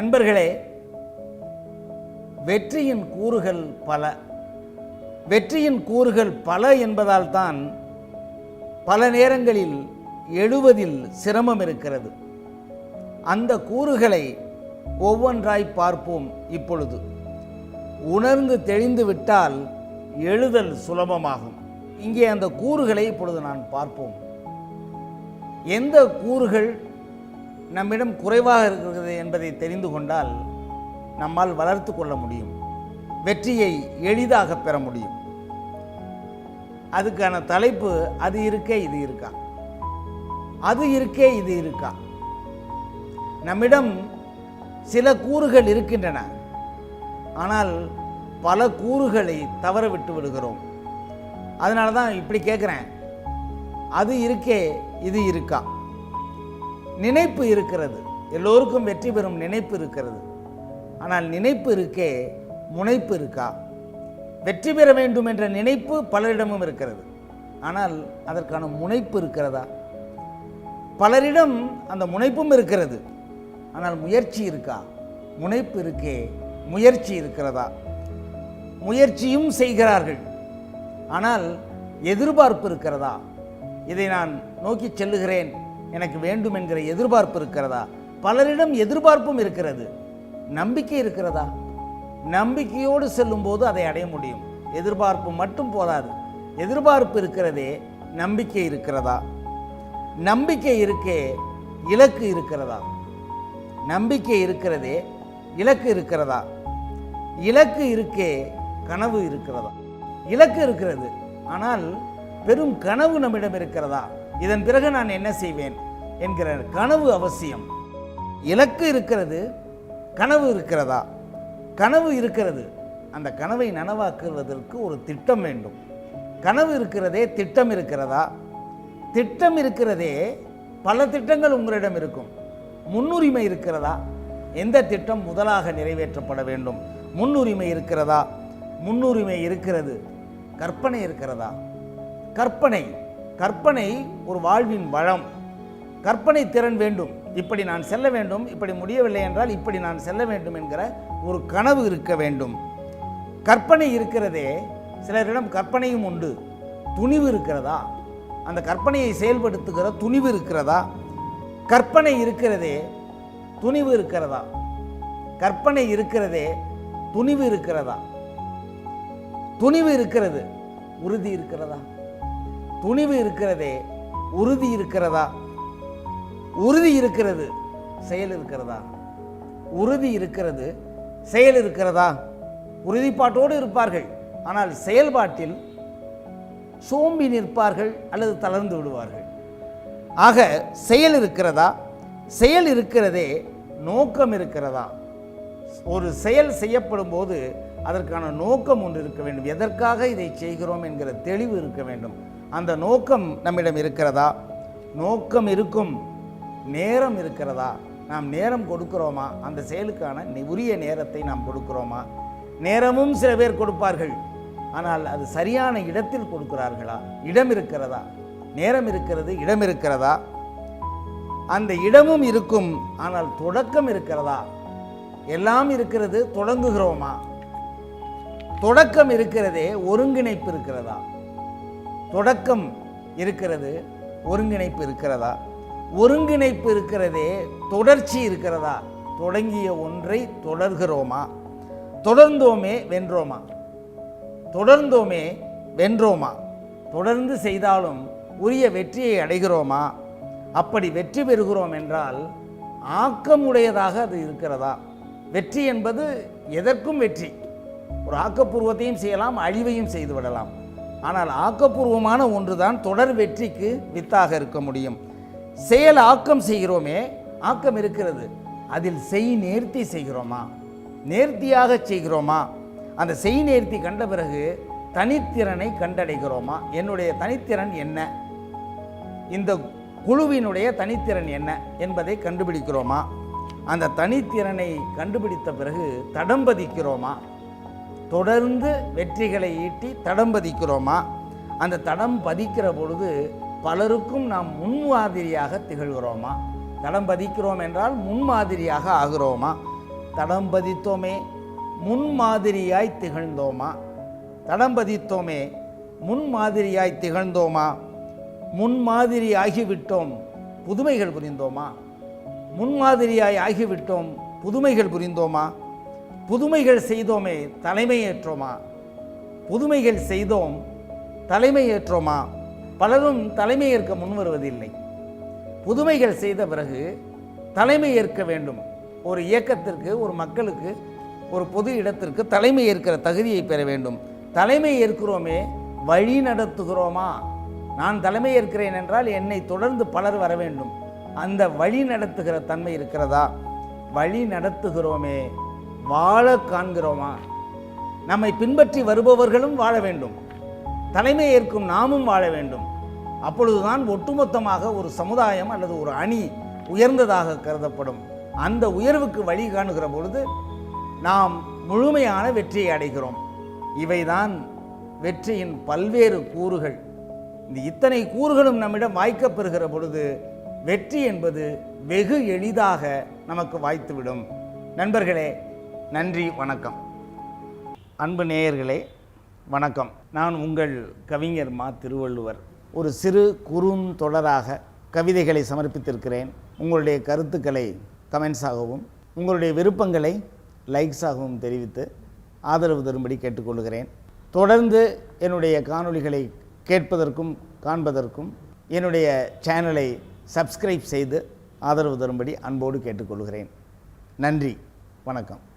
நண்பர்களே வெற்றியின் கூறுகள் பல. வெற்றியின் கூறுகள் பல என்பதால் தான் பல நேரங்களில் எழுவதில் சிரமம் இருக்கிறது. அந்த கூறுகளை ஒவ்வொன்றாய் பார்ப்போம் இப்பொழுது. உணர்ந்து தெளிந்து விட்டால் எழுதல் சுலபமாகும். இங்கே அந்த கூறுகளை இப்பொழுது நான் பார்ப்போம். எந்த கூறுகள் நம்மிடம் குறைவாக இருக்கிறது என்பதை தெரிந்து கொண்டால் நம்மால் வளர்த்து கொள்ள முடியும். வெற்றியை எளிதாக பெற முடியும். அதுக்கான தலைப்பு அது இருக்கே இது இருக்கா? அது இருக்கே இது இருக்கா? நம்மிடம் சில கூறுகள் இருக்கின்றன. ஆனால் பல கூறுகளை தவற விட்டு விடுகிறோம். அதனால தான் இப்படி கேட்குறேன் அது இருக்கே இது இருக்கா? நினைப்பு இருக்கிறது. எல்லோருக்கும் வெற்றி பெறும் நினைப்பு இருக்கிறது. ஆனால் நினைப்பு இருக்கே முனைப்பு இருக்கா? வெற்றி பெற வேண்டும் என்ற நினைப்பு பலரிடமும் இருக்கிறது. ஆனால் அதற்கான முனைப்பு இருக்கிறதா? பலரிடம் அந்த முனைப்பும் இருக்கிறது. ஆனால் முயற்சி இருக்கா? முனைப்பு இருக்கே முயற்சி இருக்கிறதா? முயற்சியும் செய்கிறார்கள். ஆனால் எதிர்பார்ப்பு இருக்கிறதா? இதை நான் நோக்கி செல்லுகிறேன். எனக்கு வேண்டும் என்கிற எதிர்பார்ப்பு இருக்கிறதா? பலரிடம் எதிர்பார்ப்பும் இருக்கிறது. நம்பிக்கை இருக்கிறதா? நம்பிக்கையோடு செல்லும்போது அதை அடைய முடியும். எதிர்பார்ப்பு மட்டும் போதாது. எதிர்பார்ப்பு இருக்கிறதே நம்பிக்கை இருக்கிறதா? நம்பிக்கை இருக்கே இலக்கு இருக்கிறதா? நம்பிக்கை இருக்கிறதே இலக்கு இருக்கிறதா? இலக்கு இருக்கே கனவு இருக்கிறதா? இலக்கு இருக்கிறது. ஆனால் பெரும் கனவு நம்மிடம் இருக்கிறதா? இதன் பிறகு நான் என்ன செய்வேன் என்கிற கனவு அவசியம். இலக்கு இருக்கிறது கனவு இருக்கிறதா? கனவு இருக்கிறது. அந்த கனவை நனவாக்குவதற்கு ஒரு திட்டம் வேண்டும். கனவு இருக்கிறதே திட்டம் இருக்கிறதா? திட்டம் இருக்கிறதே பல திட்டங்கள் உங்களிடம் இருக்கும். முன்னுரிமை இருக்கிறதா? எந்த திட்டம் முதலாக நிறைவேற்றப்பட வேண்டும்? முன்னுரிமை இருக்கிறதா? முன்னுரிமை இருக்கிறது. கற்பனை இருக்கிறதா? கற்பனை. கற்பனை ஒரு வாழ்வின் வளம். கற்பனை திறன் வேண்டும். இப்படி நான் செல்ல வேண்டும் இப்படி முடியவில்லை என்றால் இப்படி நான் செல்ல வேண்டும் என்கிற ஒரு கனவு இருக்க வேண்டும். கற்பனை இருக்கிறதே சிலரிடம் கற்பனையும் உண்டு. துணிவு இருக்கிறதா? அந்த கற்பனையை செயல்படுத்துகிற துணிவு இருக்கிறதா? கற்பனை இருக்கிறதே துணிவு இருக்கிறதா? கற்பனை இருக்கிறதே துணிவு இருக்கிறதா? துணிவு இருக்கிறது உறுதி இருக்கிறதா? துணிவு இருக்கிறதே உறுதி இருக்கிறதா? உறுதி இருக்கிறது செயல் இருக்கிறதா? உறுதி இருக்கிறது செயல் இருக்கிறதா? உறுதிப்பாட்டோடு இருப்பார்கள் ஆனால் செயல்பாட்டில் சோம்பி நிற்பார்கள் அல்லது தளர்ந்து விடுவார்கள். ஆக செயல் இருக்கிறதா? செயல் இருக்கிறதே நோக்கம் இருக்கிறதா? ஒரு செயல் செய்யப்படும் போது அதற்கான நோக்கம் ஒன்று இருக்க வேண்டும். எதற்காக இதை செய்கிறோம் என்கிற தெளிவு இருக்க வேண்டும். அந்த நோக்கம் நம்மிடம் இருக்கிறதா? நோக்கம் இருக்கும் நேரம் இருக்கிறதா? நாம் நேரம் கொடுக்கிறோமா? அந்த செயலுக்கான நி- உரிய நேரத்தை நாம் கொடுக்கிறோமா? நேரமும் சில பேர் கொடுப்பார்கள். ஆனால் அது சரியான இடத்தில் கொடுக்கிறார்களா? இடம் இருக்கிறதா? நேரம் இருக்கிறது இடம் இருக்கிறதா? அந்த இடமும் இருக்கும் ஆனால் தொடக்கம் இருக்கிறதா? எல்லாம் இருக்கிறது தொடங்குகிறோமா? தொடக்கம் இருக்கிறதே ஒருங்கிணைப்பு இருக்கிறதா? தொடக்கம் இருக்கிறது ஒருங்கிணைப்பு இருக்கிறதா? ஒருங்கிணைப்பு இருக்கிறதே தொடர்ச்சி இருக்கிறதா? தொடங்கிய ஒன்றை தொடர்கிறோமா? தொடர்ந்தோமே வென்றோமா? தொடர்ந்தோமே வென்றோமா? தொடர்ந்து செய்தாலும் உரிய வெற்றியை அடைகிறோமா? அப்படி வெற்றி பெறுகிறோம் என்றால் ஆக்கமுடையதாக அது இருக்கிறதா? வெற்றி என்பது எதற்கும் வெற்றி. ஒரு ஆக்கப்பூர்வத்தையும் செய்யலாம் அழிவையும் செய்துவிடலாம். ஆனால் ஆக்கப்பூர்வமான ஒன்றுதான் தொடர் வெற்றிக்கு வித்தாக இருக்க முடியும். செயல் ஆக்கம் செய்கிறோமே ஆக்கம் இருக்கிறது. அதில் செய் நேர்த்தி செய்கிறோமா? நேர்த்தியாக செய்கிறோமா? அந்த செய் நேர்த்தி கண்ட பிறகு தனித்திறனை கண்டடைகிறோமா? என்னுடைய தனித்திறன் என்ன? இந்த குழுவினுடைய தனித்திறன் என்ன என்பதை கண்டுபிடிக்கிறோமா? அந்த தனித்திறனை கண்டுபிடித்த பிறகு தடம்பதிக்கிறோமா தொடர்ந்து வெற்றிகளை ஈட்டி தடம் பதிக்கிறோமா? அந்த தடம் பதிக்கிற பொழுது பலருக்கும் நாம் முன்மாதிரியாக திகழ்கிறோமா? தடம் பதிக்கிறோம் என்றால் முன்மாதிரியாக ஆகிறோமா? தடம் பதித்தோமே முன்மாதிரியாய் திகழ்ந்தோமா? தடம் பதித்தோமே முன்மாதிரியாய் திகழ்ந்தோமா? முன்மாதிரி ஆகிவிட்டோம் புதுமைகள் புரிந்தோமா? முன்மாதிரியாய் ஆகிவிட்டோம் புதுமைகள் புரிந்தோமா? புதுமைகள் செய்தோமே தலைமையேற்றோமா? புதுமைகள் செய்தோம் தலைமையேற்றோமா? பலரும் தலைமையேற்க முன்வருவதில்லை புதுமைகள் செய்த பிறகு தலைமை ஏற்க வேண்டும். ஒரு இயக்கத்திற்கு ஒரு மக்களுக்கு ஒரு பொது இடத்திற்கு தலைமை ஏற்கிற தகுதியை பெற வேண்டும். தலைமை ஏற்கிறோமே வழி நடத்துகிறோமா? நான் தலைமை ஏற்கிறேன் என்றால் என்னை தொடர்ந்து பலர் வர வேண்டும். அந்த வழி நடத்துகிற தன்மை இருக்கிறதா? வழி நடத்துகிறோமே. வாழ காண்கிறோமா? நம்மை பின்பற்றி வருபவர்களும் வாழ வேண்டும். தலைமை ஏற்கும் நாமும் வாழ வேண்டும். அப்பொழுதுதான் ஒட்டுமொத்தமாக ஒரு சமுதாயம் அல்லது ஒரு அணி உயர்ந்ததாக கருதப்படும். அந்த உயர்வுக்கு வழி காணுகிற பொழுது நாம் முழுமையான வெற்றியை அடைகிறோம். இவைதான் வெற்றியின் பல்வேறு கூறுகள். இந்த இத்தனை கூறுகளும் நம்மிடம் வாய்க்கப்பெறுகிற பொழுது வெற்றி என்பது வெகு எளிதாக நமக்கு வாய்த்துவிடும். நண்பர்களே நன்றி வணக்கம். அன்பு நேயர்களே வணக்கம். நான் உங்கள் கவிஞர் மா திருவள்ளுவர். ஒரு சிறு குறுந்தொடராக கவிதைகளை சமர்ப்பித்திருக்கிறேன். உங்களுடைய கருத்துக்களை கமெண்ட்ஸாகவும் உங்களுடைய விருப்பங்களை லைக்ஸாகவும் தெரிவித்து ஆதரவு தரும்படி கேட்டுக்கொள்கிறேன். தொடர்ந்து என்னுடைய காணொளிகளை கேட்பதற்கும் காண்பதற்கும் என்னுடைய சேனலை சப்ஸ்கிரைப் செய்து ஆதரவு தரும்படி அன்போடு கேட்டுக்கொள்கிறேன். நன்றி வணக்கம்.